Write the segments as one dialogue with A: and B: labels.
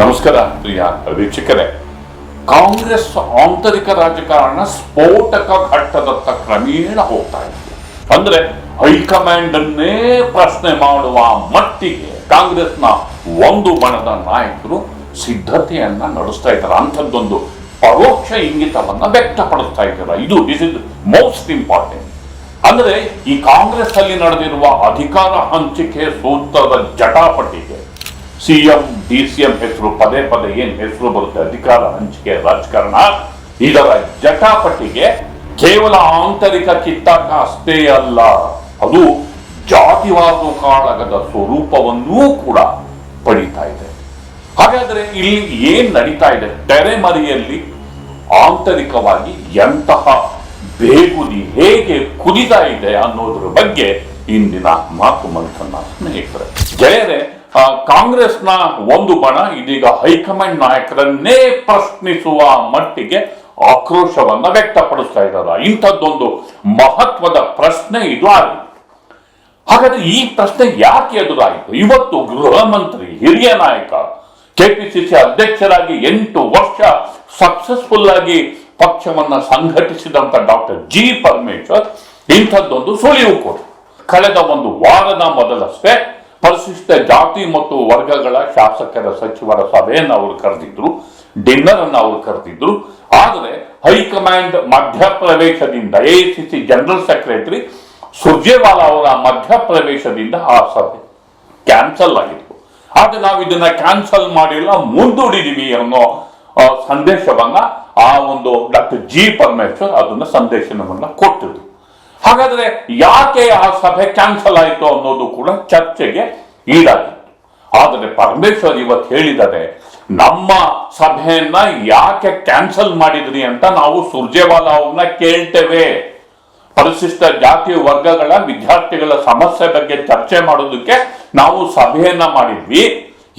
A: ನಮಸ್ಕಾರ, ಪ್ರಿಯ ವೀಕ್ಷಕರೇ. ಕಾಂಗ್ರೆಸ್ ಆಂತರಿಕ ರಾಜಕಾರಣ ಸ್ಫೋಟಕ ಘಟ್ಟದತ್ತ ಕ್ರಮೇಣ ಹೋಗ್ತಾ ಇದೆ. ಅಂದ್ರೆ ಹೈಕಮಾಂಡ್ ಅನ್ನೇ ಪ್ರಶ್ನೆ ಮಾಡುವ ಮಟ್ಟಿಗೆ ಕಾಂಗ್ರೆಸ್ನ ಒಂದು ಬಣದ ನಾಯಕರು ಸಿದ್ಧತೆಯನ್ನ ನಡೆಸ್ತಾ ಇದ್ದಾರೆ. ಅಂಥದ್ದೊಂದು ಪರೋಕ್ಷ ಇಂಗಿತವನ್ನ ವ್ಯಕ್ತಪಡಿಸ್ತಾ ಇದ್ದಾರೆ. ಇದು ದಿಸ್ ಇಸ್ ಮೋಸ್ಟ್ ಇಂಪಾರ್ಟೆಂಟ್ ಅಂದ್ರೆ ಈ ಕಾಂಗ್ರೆಸ್ ಅಲ್ಲಿ ನಡೆದಿರುವ ಅಧಿಕಾರ ಹಂಚಿಕೆ ಸೂತ್ರದ ಜಟಾಪಟಿಗೆ ಸಿಎಂ ಡಿ ಸಿಎಂ ಹೆಸರು, ಪದೇ ಪದೇ ಏನ್ ಹೆಸರು ಬರುತ್ತೆ? ಅಧಿಕಾರ ಹಂಚಿಕೆ, ರಾಜಕಾರಣ. ಇದರ ಜಟಾಪಟಿಗೆ ಕೇವಲ ಆಂತರಿಕ ಕಿತ್ತಾಟ ಅಷ್ಟೇ ಅಲ್ಲ, ಅದು ಜಾತಿವಾದ ಕಾಳಗದ ಸ್ವರೂಪವನ್ನೂ ಕೂಡ ಪಡೀತಾ ಇದೆ. ಹಾಗಾದ್ರೆ ಇಲ್ಲಿ ಏನ್ ನಡೀತಾ ಇದೆ? ತೆರೆಮರೆಯಲ್ಲಿ ಆಂತರಿಕವಾಗಿ ಎಂತಹ ಬೇಗುದಿ ಹೇಗೆ ಕುದಿತಾ ಇದೆ ಅನ್ನೋದ್ರ ಬಗ್ಗೆ ಇಂದಿನ ಮಾತು ಮಂಥನ ಸ್ನೇಹಿತರೆ. ಗೆಳೆಯರೆ ಕಾಂಗ್ರೆಸ್ನ ಒಂದು ಬಣ ಇದೀಗ ಹೈಕಮಾಂಡ್ ನಾಯಕರನ್ನೇ ಪ್ರಶ್ನಿಸುವ ಮಟ್ಟಿಗೆ ಆಕ್ರೋಶವನ್ನ ವ್ಯಕ್ತಪಡಿಸ್ತಾ ಇದ್ದಾರೆ. ಇಂಥದ್ದೊಂದು ಮಹತ್ವದ ಪ್ರಶ್ನೆ ಇದು ಆಗಿದೆ. ಹಾಗಾದ್ರೆ ಈ ಪ್ರಶ್ನೆ ಯಾಕೆ ಎದುರಾಯಿತು? ಇವತ್ತು ಗೃಹ ಮಂತ್ರಿ, ಹಿರಿಯ ನಾಯಕ, ಕೆಪಿಸಿಸಿ ಅಧ್ಯಕ್ಷರಾಗಿ ಎಂಟು ವರ್ಷ ಸಕ್ಸಸ್ಫುಲ್ ಆಗಿ ಪಕ್ಷವನ್ನ ಸಂಘಟಿಸಿದಂತ ಡಾಕ್ಟರ್ ಜಿ ಪರಮೇಶ್ವರ್ ಇಂಥದ್ದೊಂದು ಸುಳಿವು ಕೊಡು ಕಳೆದ ಒಂದು ವಾರದ ಮೊದಲಷ್ಟೇ ಪರಿಶಿಷ್ಟ ಜಾತಿ ಮತ್ತು ವರ್ಗಗಳ ಶಾಸಕರ ಸಚಿವರ ಸಭೆಯನ್ನು ಅವರು ಕರೆದಿದ್ರು ಡಿನ್ನರ್ ಅನ್ನು ಅವರು ಕರೆದಿದ್ರು. ಆದರೆ ಹೈಕಮಾಂಡ್ ಮಧ್ಯಪ್ರವೇಶದಿಂದ ಎಐಸಿಸಿ ಜನರಲ್ ಸೆಕ್ರೆಟರಿ ಸುರ್ಜೇವಾಲಾ ಅವರ ಮಧ್ಯಪ್ರವೇಶದಿಂದ ಆ ಸಭೆ ಕ್ಯಾನ್ಸಲ್ ಆಗಿತ್ತು. ಆದರೆ ನಾವು ಇದನ್ನ ಕ್ಯಾನ್ಸಲ್ ಮಾಡಿಲ್ಲ, ಮುಂದೂಡಿದೀವಿ ಅನ್ನೋ ಸಂದೇಶವನ್ನ ಆ ಒಂದು ಡಾಕ್ಟರ್ ಜಿ ಪರಮೇಶ್ವರ್ ಅದನ್ನ ಸಂದೇಶವನ್ನ ಕೊಟ್ಟಿದ್ರು. ಹಾಗಾದ್ರೆ ಯಾಕೆ ಆ ಸಭೆ ಕ್ಯಾನ್ಸಲ್ ಆಯಿತು ಅನ್ನೋದು ಕೂಡ ಚರ್ಚೆಗೆ ಈಡಾಗಿತ್ತು. ಆದರೆ ಪರಮೇಶ್ವರ್ ಇವತ್ತು ಹೇಳಿದ್ದಾರೆ ನಮ್ಮ ಸಭೆಯನ್ನ ಯಾಕೆ ಕ್ಯಾನ್ಸಲ್ ಮಾಡಿದ್ರಿ ಅಂತ ನಾವು ಸುರ್ಜೇವಾಲಾ ಅವ್ರನ್ನ ಕೇಳ್ತೇವೆ. ಪರಿಶಿಷ್ಟ ಜಾತಿ ವರ್ಗಗಳ ವಿದ್ಯಾರ್ಥಿಗಳ ಸಮಸ್ಯೆ ಬಗ್ಗೆ ಚರ್ಚೆ ಮಾಡೋದಕ್ಕೆ ನಾವು ಸಭೆಯನ್ನ ಮಾಡಿದ್ವಿ.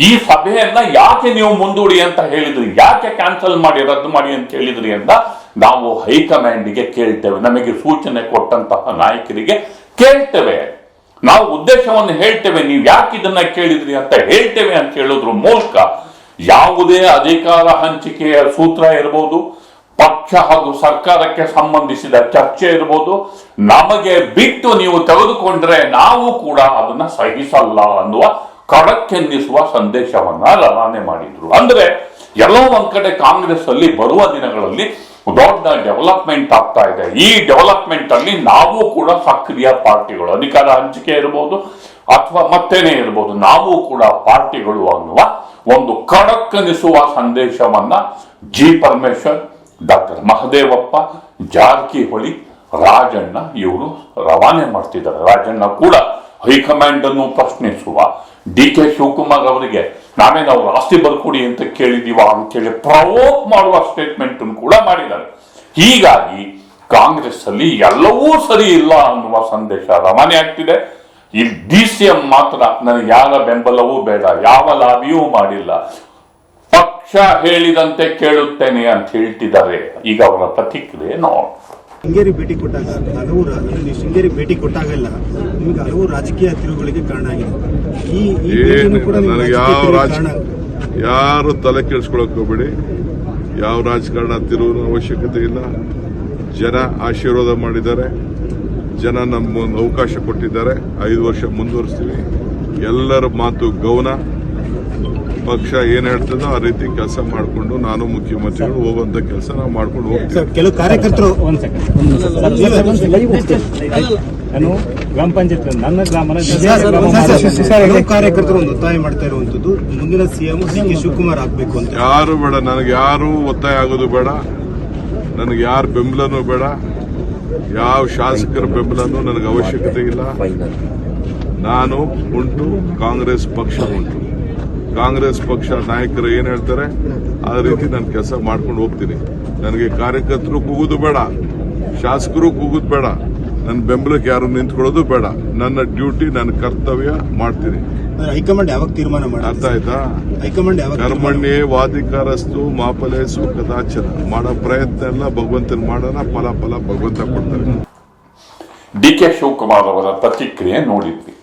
A: ಈ ಸಭೆಯನ್ನ ಯಾಕೆ ನೀವು ಮುಂದೂಡಿ ಅಂತ ಹೇಳಿದ್ರಿ? ಯಾಕೆ ಕ್ಯಾನ್ಸಲ್ ಮಾಡಿ, ರದ್ದು ಮಾಡಿ ಅಂತ ಹೇಳಿದ್ರಿ ಅಂತ ನಾವು ಹೈಕಮಾಂಡ್ಗೆ ಕೇಳ್ತೇವೆ, ನಮಗೆ ಸೂಚನೆ ಕೊಟ್ಟಂತಹ ನಾಯಕರಿಗೆ ಕೇಳ್ತೇವೆ. ನಾವು ಉದ್ದೇಶವನ್ನು ಹೇಳ್ತೇವೆ, ನೀವು ಯಾಕೆ ಇದನ್ನ ಕೇಳಿದ್ರಿ ಅಂತ ಹೇಳ್ತೇವೆ ಅಂತ ಹೇಳಿದ್ರು ಮೂಲಕ ಯಾವುದೇ ಅಧಿಕಾರ ಹಂಚಿಕೆಯ ಸೂತ್ರ ಇರಬಹುದು ಪಕ್ಷ ಹಾಗೂ ಸರ್ಕಾರಕ್ಕೆ ಸಂಬಂಧಿಸಿದ ಚರ್ಚೆ ಇರಬಹುದು ನಮಗೆ ಬಿಟ್ಟು ನೀವು ತೆಗೆದುಕೊಂಡ್ರೆ ನಾವು ಕೂಡ ಅದನ್ನ ಸಹಿಸಲ್ಲ ಅನ್ನುವ ಕಡಕ್ಕೆನ್ನಿಸುವ ಸಂದೇಶವನ್ನ ರವಾನೆ ಮಾಡಿದ್ರು. ಅಂದ್ರೆ ಎಲ್ಲೋ ಒಂದ್ ಕಡೆ ಕಾಂಗ್ರೆಸ್ ಅಲ್ಲಿ ಬರುವ ದಿನಗಳಲ್ಲಿ ದೊಡ್ಡ ಡೆವಲಪ್ಮೆಂಟ್ ಆಗ್ತಾ ಇದೆ. ಈ ಡೆವಲಪ್ಮೆಂಟ್ ಅಲ್ಲಿ ನಾವು ಕೂಡ ಸಕ್ರಿಯ ಪಾರ್ಟಿಗಳು. ಅಧಿಕಾರ ಹಂಚಿಕೆ ಇರಬಹುದು ಅಥವಾ ಮತ್ತೇನೆ ಇರಬಹುದು ನಾವು ಕೂಡ ಪಾರ್ಟಿಗಳು ಅನ್ನುವ ಒಂದು ಕಡಕ್ಕನಿಸುವ ಸಂದೇಶವನ್ನ ಜಿ ಪರಮೇಶ್ವರ್, ಡಾಕ್ಟರ್ ಮಹದೇವಪ್ಪ, ಜಾರಕಿಹೊಳಿ, ರಾಜಣ್ಣ ಇವರು ರವಾನೆ ಮಾಡ್ತಿದ್ದಾರೆ. ರಾಜಣ್ಣ ಕೂಡ ಹೈಕಮಾಂಡ್ ಅನ್ನು ಪ್ರಶ್ನಿಸುವ ಡಿ ಕೆ ಶಿವಕುಮಾರ್ ಅವರಿಗೆ ನಾವೇನು ಅವ್ರ ಆಸ್ತಿ ಬರ್ಕೊಡಿ ಅಂತ ಕೇಳಿದೀವ ಅಂತೇಳಿ ಪ್ರವೋಕ್ ಮಾಡುವ ಸ್ಟೇಟ್ಮೆಂಟ್ ಕೂಡ ಮಾಡಿದ್ದಾರೆ. ಹೀಗಾಗಿ ಕಾಂಗ್ರೆಸ್ ಅಲ್ಲಿ ಎಲ್ಲವೂ ಸರಿ ಇಲ್ಲ ಅನ್ನುವ ಸಂದೇಶ ರವಾನೆ ಆಗ್ತಿದೆ. ಈ ಡಿ ಸಿ ಎಂ ಮಾತ್ರ ನನಗೆ ಯಾರ ಬೆಂಬಲವೂ ಬೇಡ, ಯಾವ ಲಾಭಿಯೂ ಮಾಡಿಲ್ಲ. ಪಕ್ಷ ಹೇಳಿದಂತೆ ಕೇಳುತ್ತೇನೆ ಅಂತ ಹೇಳ್ತಿದ್ದಾರೆ. ಈಗ ಅವರ ಪ್ರತಿಕ್ರಿಯೆ ನೋಡಿ
B: ಶೃಂಗೇರಿ ಭೇಟಿ ಕೊಟ್ಟಾಗ ಹಲವು ನೀವು ಶೃಂಗೇರಿ ಭೇಟಿ ಕೊಟ್ಟಾಗೆಲ್ಲ ನಿಮಗೆ ಹಲವು ರಾಜಕೀಯ ತಿರುಗಳಿಗೆ ಕಾರಣ ಆಗಿದೆ. ಈ
C: ನನಗೆ ಯಾವ ರಾಜ ಯಾರು ತಲೆ ಕೆಡಿಸ್ಕೊಳಕ್ ಹೋಗ್ಬೇಡಿ. ಯಾವ ರಾಜಕಾರಣ ತಿರುವಿನ ಅವಶ್ಯಕತೆ ಇಲ್ಲ. ಜನ ಆಶೀರ್ವಾದ ಮಾಡಿದ್ದಾರೆ. ಜನ ನಮ್ಮ ಅವಕಾಶ ಕೊಟ್ಟಿದ್ದಾರೆ. ಐದು ವರ್ಷ ಮುಂದುವರಿಸ್ತೀವಿ. ಎಲ್ಲರ ಮಾತು ಗೌನ ಪಕ್ಷ ಏನ್ ಹೇಳ್ತದೋ ಆ ರೀತಿ ಕೆಲಸ ಮಾಡಿಕೊಂಡು ನಾನು ಮುಖ್ಯಮಂತ್ರಿಗಳು ಹೋಗುವಂತ ಕೆಲಸ ನಾವು ಮಾಡ್ಕೊಂಡು ಹೋಗ್ತೀವಿ
B: ಸರ್ ಕೆಲವು ಕಾರ್ಯಕರ್ತರು
D: ಒಂದ್ ಸೆಕೆಂಡ್ ನಾನು ಗ್ರಾಮ ಪಂಚಾಯತ್ ನನ್ನ ಗ್ರಾಮನ
B: ಸರ್, ಸರ್, ಸರ್, ಸರ್, ಕೆಲವು ಕಾರ್ಯಕರ್ತರು ಒಂದು ಒತ್ತಾಯ ಮಾಡ್ತಾ ಇರುವಂತದ್ದು ಮುಂದಿನ ಸಿಎಂ ಸಿ ಕೆ ಶಿವಕುಮಾರ್ ಆಗ್ಬೇಕು ಅಂತ
C: ಯಾರು ಬೇಡ ನನಗೆ ಯಾರು ಒತ್ತಾಯ ಆಗೋದು ಬೇಡ ನನಗೆ ಯಾರ ಬೆಂಬಲನೂ ಬೇಡ ಯಾವ ಶಾಸಕರ ಬೆಂಬಲನೂ ನನಗೆ ಅವಶ್ಯಕತೆ ಇಲ್ಲ ನಾನು ಉಂಟು ಕಾಂಗ್ರೆಸ್ ಪಕ್ಷ ಉಂಟು ಕಾಂಗ್ರೆಸ್ ಪಕ್ಷ ನಾಯಕರು ಏನ್ ಹೇಳ್ತಾರೆ? ಆ ರೀತಿ ನಾನು ಕೆಲಸ ಮಾಡ್ಕೊಂಡು ಹೋಗ್ತೀನಿ. ನನಗೆ ಕಾರ್ಯಕರ್ತರು ಕೂಗುದು ಬೇಡ ಶಾಸಕರು ಕೂಗುದು ಬೇಡ ನನ್ನ ಬೆಂಬಲಕ್ಕೆ ಯಾರು ನಿಂತ್ಕೊಳ್ಳೋದು ಬೇಡ. ನನ್ನ ಡ್ಯೂಟಿ ನನ್ನ ಕರ್ತವ್ಯ ಮಾಡ್ತೀನಿ.
B: ಹೈಕಮಾಂಡ್ ಯಾವಾಗ ತೀರ್ಮಾನ
C: ಅರ್ಥ
B: ಮಾಡಿ
C: ಆಯ್ತಾ?
B: ಹೈಕಮಾಂಡ್
C: ಕರ್ಮಣ್ಯೇ ವಾದಿಕಾರಸ್ತು ಮಾಫಲೇಸು ಕದಾಚನ ಮಾಡೋ ಪ್ರಯತ್ನ ಎಲ್ಲ ಭಗವಂತನ ಮಾಡೋಣ ಫಲ ಫಲ ಭಗವಂತ ಕೊಡ್ತಾರೆ.
A: ಡಿ ಕೆ ಶಿವಕುಮಾರ್ ಅವರ ಪ್ರತಿಕ್ರಿಯೆ ನೋಡಿದ್ವಿ.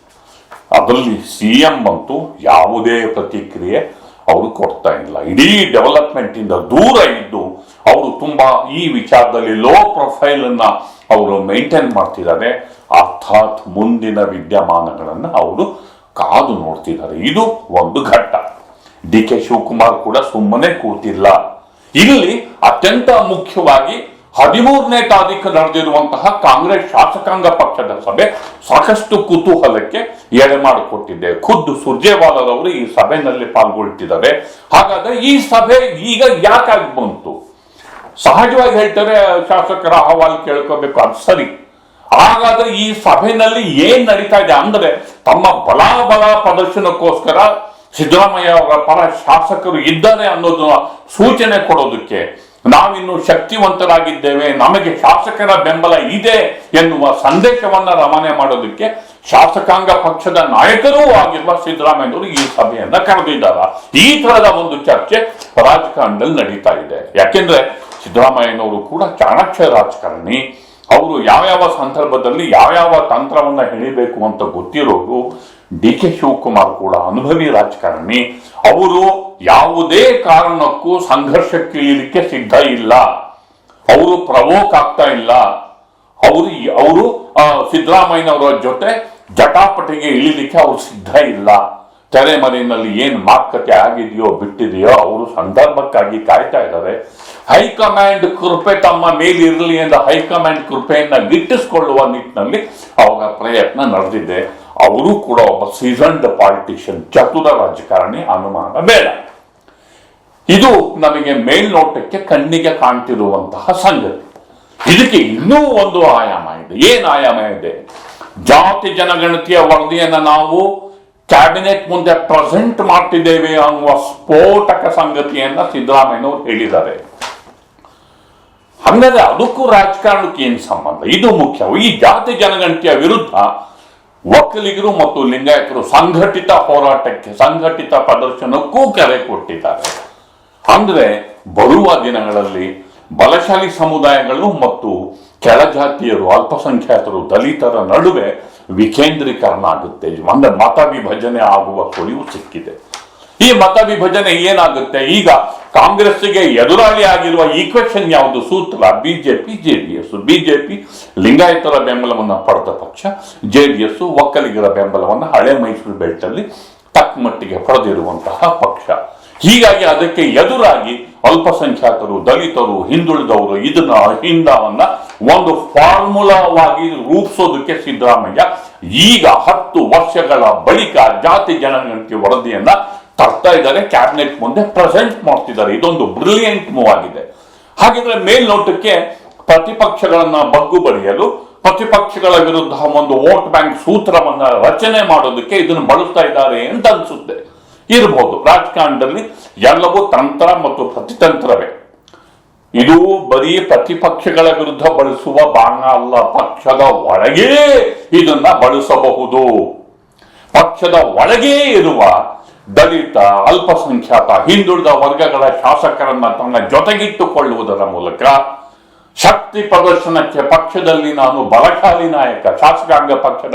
A: ಅದರಲ್ಲಿ ಸಿ ಎಂ ಅಂತೂ ಯಾವುದೇ ಪ್ರತಿಕ್ರಿಯೆ ಅವರು ಕೊಡ್ತಾ ಇಲ್ಲ. ಇಡೀ ಡೆವಲಪ್ಮೆಂಟ್ ಇಂದ ದೂರ ಇದ್ದು ಅವರು ತುಂಬಾ ಈ ವಿಚಾರದಲ್ಲಿ ಲೋ ಪ್ರೊಫೈಲ್ ಅನ್ನ ಅವರು ಮೇಂಟೈನ್ ಮಾಡ್ತಿದ್ದಾರೆ. ಅರ್ಥಾತ್ ಮುಂದಿನ ವಿದ್ಯಮಾನಗಳನ್ನು ಅವರು ಕಾದು ನೋಡ್ತಿದ್ದಾರೆ. ಇದು ಒಂದು ಘಟ್ಟ. ಡಿ ಕೆ ಶಿವಕುಮಾರ್ ಕೂಡ ಸುಮ್ಮನೆ ಕೂತಿಲ್ಲ. ಇಲ್ಲಿ ಅತ್ಯಂತ ಮುಖ್ಯವಾಗಿ ಹದಿಮೂರನೇ ತಾರೀಕು ನಡೆದಿರುವಂತಹ ಕಾಂಗ್ರೆಸ್ ಶಾಸಕಾಂಗ ಪಕ್ಷದ ಸಭೆ ಸಾಕಷ್ಟು ಕುತೂಹಲಕ್ಕೆ ಎಡೆ ಮಾಡಿಕೊಟ್ಟಿದೆ. ಖುದ್ದು ಸುರ್ಜೇವಾಲರವರು ಈ ಸಭೆಯಲ್ಲಿ ಪಾಲ್ಗೊಳ್ತಿದ್ದಾರೆ. ಹಾಗಾದ್ರೆ ಈ ಸಭೆ ಈಗ ಯಾಕಾಗಿ ಬಂತು? ಸಹಜವಾಗಿ ಹೇಳ್ತಾರೆ ಶಾಸಕರ ಅಹವಾಲು ಕೇಳ್ಕೋಬೇಕು, ಅದು ಸರಿ. ಹಾಗಾದ್ರೆ ಈ ಸಭೆಯಲ್ಲಿ ಏನ್ ನಡೀತಾ ಇದೆ ಅಂದ್ರೆ ತಮ್ಮ ಬಲಾಬಲ ಪ್ರದರ್ಶನಕ್ಕೋಸ್ಕರ ಸಿದ್ದರಾಮಯ್ಯ ಅವರ ಪರ ಶಾಸಕರು ಇದ್ದಾರೆ ಅನ್ನೋದನ್ನ ಸೂಚನೆ ಕೊಡೋದಕ್ಕೆ ನಾವಿನ್ನು ಶಕ್ತಿವಂತರಾಗಿದ್ದೇವೆ, ನಮಗೆ ಶಾಸಕರ ಬೆಂಬಲ ಇದೆ ಎನ್ನುವ ಸಂದೇಶವನ್ನ ರವಾನೆ ಮಾಡೋದಕ್ಕೆ ಶಾಸಕಾಂಗ ಪಕ್ಷದ ನಾಯಕರೂ ಆಗಿರುವ ಸಿದ್ದರಾಮಯ್ಯನವರು ಈ ಸಭೆಯನ್ನ ಕರೆದಿದ್ದಾರ. ಈ ತರದ ಒಂದು ಚರ್ಚೆ ರಾಜಕಾರಣದಲ್ಲಿ ನಡೀತಾ ಇದೆ. ಯಾಕೆಂದ್ರೆ ಸಿದ್ದರಾಮಯ್ಯನವರು ಕೂಡ ಚಾಣಾಕ್ಷ ರಾಜಕಾರಣಿ. ಅವರು ಯಾವ್ಯಾವ ಸಂದರ್ಭದಲ್ಲಿ ಯಾವ್ಯಾವ ತಂತ್ರವನ್ನ ಹೇಳಬೇಕು ಅಂತ ಗೊತ್ತಿರೋರು ಡಿ ಕೆ ಶಿವಕುಮಾರ್ ಕೂಡ ಅನುಭವಿ ರಾಜಕಾರಣಿ. ಅವರು ಯಾವುದೇ ಕಾರಣಕ್ಕೂ ಸಂಘರ್ಷಕ್ಕೆ ಇಳಿಲಿಕ್ಕೆ ಸಿದ್ಧ ಇಲ್ಲ. ಅವರು ಪ್ರವೋಕ್ ಆಗ್ತಾ ಇಲ್ಲ. ಅವರು ಅವರು ಸಿದ್ದರಾಮಯ್ಯನವರ ಜೊತೆ ಜಟಾಪಟಿಗೆ ಇಳಿಲಿಕ್ಕೆ ಅವರು ಸಿದ್ಧ ಇಲ್ಲ. ತೆರೆಮರೆಯಲ್ಲಿ ಏನು ಮಾತುಕತೆ ಆಗಿದೆಯೋ ಬಿಟ್ಟಿದೆಯೋ ಅವರು ಸಂದರ್ಭಕ್ಕಾಗಿ ಕಾಯ್ತಾ ಇದ್ದಾರೆ. ಹೈಕಮಾಂಡ್ ಕೃಪೆ ತಮ್ಮ ಮೇಲಿರಲಿ ಎಂದ ಹೈಕಮಾಂಡ್ ಕೃಪೆಯನ್ನು ಗಿಟ್ಟಿಸಿಕೊಳ್ಳುವ ನಿಟ್ಟಿನಲ್ಲಿ ಅವರ ಪ್ರಯತ್ನ ನಡೆದಿದೆ. ಅವರು ಕೂಡ ಒಬ್ಬ ಸೀಸನ್ಡ್ ಪಾಲಿಟಿಷಿಯನ್, ಚತುರ ರಾಜಕಾರಣಿ, ಅನುಮಾನ ಬೇಡ. ಇದು ನಮಗೆ ಮೇಲ್ನೋಟಕ್ಕೆ ಕಣ್ಣಿಗೆ ಕಾಣ್ತಿರುವಂತಹ ಸಂಗತಿ. ಇದಕ್ಕೆ ಇನ್ನೂ ಒಂದು ಆಯಾಮ ಇದೆ. ಏನು ಆಯಾಮ ಇದೆ? ಜಾತಿ ಜನಗಣತಿಯ ವರದಿಯನ್ನು ನಾವು ಕ್ಯಾಬಿನೆಟ್ ಮುಂದೆ ಪ್ರೆಸೆಂಟ್ ಮಾಡ್ತಿದ್ದೇವೆ ಅನ್ನುವ ಸ್ಫೋಟಕ ಸಂಗತಿಯನ್ನ ಸಿದ್ದರಾಮಯ್ಯನವರು ಹೇಳಿದ್ದಾರೆ. ಹಂಗಾದ್ರೆ ಅದಕ್ಕೂ ರಾಜಕಾರಣಕ್ಕೆ ಏನು ಸಂಬಂಧ? ಇದು ಮುಖ್ಯ. ಈ ಜಾತಿ ಜನಗಣತಿಯ ವಿರುದ್ಧ ಒಕ್ಕಲಿಗರು ಮತ್ತು ಲಿಂಗಾಯತರು ಸಂಘಟಿತ ಹೋರಾಟಕ್ಕೆ, ಸಂಘಟಿತ ಪ್ರದರ್ಶನಕ್ಕೂ ಕರೆ ಕೊಟ್ಟಿದ್ದಾರೆ. ಅಂದ್ರೆ ಬರುವ ದಿನಗಳಲ್ಲಿ ಬಲಶಾಲಿ ಸಮುದಾಯಗಳು ಮತ್ತು ಕೆಳಜಾತಿಯರು ಅಲ್ಪಸಂಖ್ಯಾತರು, ದಲಿತರ ನಡುವೆ ವಿಕೇಂದ್ರೀಕರಣ ಆಗುತ್ತೆ. ಅಂದ್ರೆ ಮತ ವಿಭಜನೆ ಆಗುವ ಸುಳಿವು ಸಿಕ್ಕಿದೆ. ಈ ಮತ ವಿಭಜನೆ ಏನಾಗುತ್ತೆ? ಈಗ ಕಾಂಗ್ರೆಸ್ಗೆ ಎದುರಾಳಿ ಆಗಿರುವ ಈಕ್ವೆಷನ್ ಯಾವುದು? ಸೂತ್ರ, ಬಿಜೆಪಿ, ಜೆಡಿಎಸ್. ಬಿಜೆಪಿ ಲಿಂಗಾಯತರ ಬೆಂಬಲವನ್ನು ಪಡೆದ ಪಕ್ಷ, ಜೆಡಿಎಸ್ ಒಕ್ಕಲಿಗರ ಬೆಂಬಲವನ್ನು ಹಳೆ ಮೈಸೂರು ಬೆಲ್ಟ್ ಅಲ್ಲಿ ತಕ್ಕ ಮಟ್ಟಿಗೆ ಪಡೆದಿರುವಂತಹ ಪಕ್ಷ. ಹೀಗಾಗಿ ಅದಕ್ಕೆ ಎದುರಾಗಿ ಅಲ್ಪಸಂಖ್ಯಾತರು, ದಲಿತರು, ಹಿಂದುಳಿದವರು ಇದನ್ನ ಅಹಿಂದವನ್ನ ಒಂದು ಫಾರ್ಮುಲಾವಾಗಿ ರೂಪಿಸೋದಕ್ಕೆ ಸಿದ್ದರಾಮಯ್ಯ ಈಗ ಹತ್ತು ವರ್ಷಗಳ ಬಳಿಕ ಜಾತಿ ಜನಗಣತಿ ವರದಿಯನ್ನ ತರ್ತಾ ಇದ್ದಾರೆ, ಕ್ಯಾಬಿನೆಟ್ ಮುಂದೆ ಪ್ರೆಸೆಂಟ್ ಮಾಡ್ತಿದ್ದಾರೆ. ಇದೊಂದು ಬ್ರಿಲಿಯಂಟ್ ಮೂವ್ ಆಗಿದೆ. ಹಾಗಿದ್ರೆ ಮೇಲ್ನೋಟಕ್ಕೆ ಪ್ರತಿಪಕ್ಷಗಳನ್ನ ಬಗ್ಗು ಬಳಿಯಲು, ಪ್ರತಿಪಕ್ಷಗಳ ವಿರುದ್ಧ ಒಂದು ವೋಟ್ ಬ್ಯಾಂಕ್ ಸೂತ್ರವನ್ನ ರಚನೆ ಮಾಡೋದಕ್ಕೆ ಇದನ್ನು ಬಳಸ್ತಾ ಇದ್ದಾರೆ ಅಂತ ಅನ್ಸುತ್ತೆ. ಇರಬಹುದು ರಾಜಕಾರಣದಲ್ಲಿ ಎಲ್ಲವೂ ತಂತ್ರ ಮತ್ತು ಪ್ರತಿತಂತ್ರವೇ. ಇದು ಬರೀ ಪ್ರತಿಪಕ್ಷಗಳ ವಿರುದ್ಧ ಬಳಸುವ ಬಾಣ ಅಲ್ಲ. ಪಕ್ಷದ ಒಳಗೆ ಇದನ್ನ ಬಳಸಬಹುದು. ಪಕ್ಷದ ಒಳಗೆ ಇರುವ ದಲಿತ, ಅಲ್ಪಸಂಖ್ಯಾತ, ಹಿಂದುಳಿದ ವರ್ಗಗಳ ಶಾಸಕರನ್ನ ತನ್ನ ಜೊತೆಗಿಟ್ಟುಕೊಳ್ಳುವುದರ ಮೂಲಕ ಶಕ್ತಿ ಪ್ರದರ್ಶನಕ್ಕೆ ಪಕ್ಷದಲ್ಲಿ ನಾನು ಬಲಶಾಲಿ ನಾಯಕ, ಶಾಸಕಾಂಗ ಪಕ್ಷದ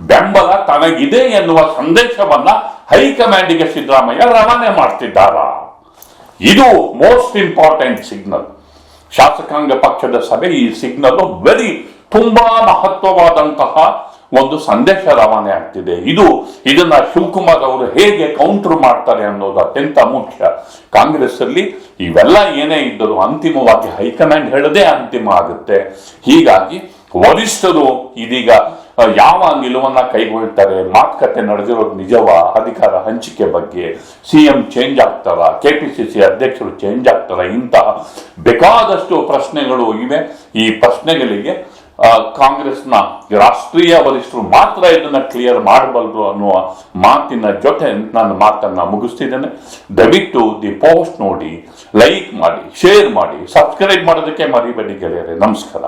A: ಬೆಂಬಲ ತನಗಿದೆ ಎನ್ನುವ ಸಂದೇಶವನ್ನ ಹೈಕಮಾಂಡ್ಗೆ ಸಿದ್ದರಾಮಯ್ಯ ರವಾನೆ ಮಾಡ್ತಿದ್ದಾರ? ಇದು ಮೋಸ್ಟ್ ಇಂಪಾರ್ಟೆಂಟ್ ಸಿಗ್ನಲ್ ಶಾಸಕಾಂಗ ಪಕ್ಷದ ಸಭೆ ಈ ಸಿಗ್ನಲ್ ವೆರಿ ತುಂಬಾ ಮಹತ್ವವಾದಂತಹ ಒಂದು ಸಂದೇಶ ರವಾನೆ ಆಗ್ತಿದೆ. ಇದು ಇದನ್ನ ಶಿವಕುಮಾರ್ ಅವರು ಹೇಗೆ ಕೌಂಟರ್ ಮಾಡ್ತಾರೆ ಅನ್ನೋದು ಅತ್ಯಂತ ಮುಖ್ಯ. ಕಾಂಗ್ರೆಸ್ ಅಲ್ಲಿ ಇವೆಲ್ಲ ಏನೇ ಇದ್ದರೂ ಅಂತಿಮವಾಗಿ ಹೈಕಮಾಂಡ್ ಹೇಳದೆ ಅಂತಿಮ ಆಗುತ್ತೆ. ಹೀಗಾಗಿ ವರಿಷ್ಠರು ಇದೀಗ ಯಾವ ನಿಲುವನ್ನ ಕೈಗೊಳ್ತಾರೆ, ಮಾತುಕತೆ ನಡೆದಿರೋದು ನಿಜವ, ಅಧಿಕಾರ ಹಂಚಿಕೆ ಬಗ್ಗೆ ಸಿಎಂ ಚೇಂಜ್ ಆಗ್ತಾರ ಕೆಪಿಸಿಸಿ ಅಧ್ಯಕ್ಷರು ಚೇಂಜ್ ಆಗ್ತಾರ, ಇಂತಹ ಬೇಕಾದಷ್ಟು ಪ್ರಶ್ನೆಗಳು ಇವೆ. ಈ ಪ್ರಶ್ನೆಗಳಿಗೆ ಕಾಂಗ್ರೆಸ್ನ ರಾಷ್ಟ್ರೀಯ ವರಿಷ್ಠರು ಮಾತ್ರ ಇದನ್ನ ಕ್ಲಿಯರ್ ಮಾಡಬಲ್ಲರು ಅನ್ನುವ ಮಾತಿನ ಜೊತೆ ನನ್ನ ಮಾತನ್ನ ಮುಗಿಸ್ತಿದ್ದೇನೆ. ದಯವಿಟ್ಟು ದಿ ಪೋಸ್ಟ್ ನೋಡಿ, ಲೈಕ್ ಮಾಡಿ, ಶೇರ್ ಮಾಡಿ, ಸಬ್ಸ್ಕ್ರೈಬ್ ಮಾಡೋದಕ್ಕೆ ಮರಿಬೇಡಿ ಗೆಳೆಯರೆ. ನಮಸ್ಕಾರ.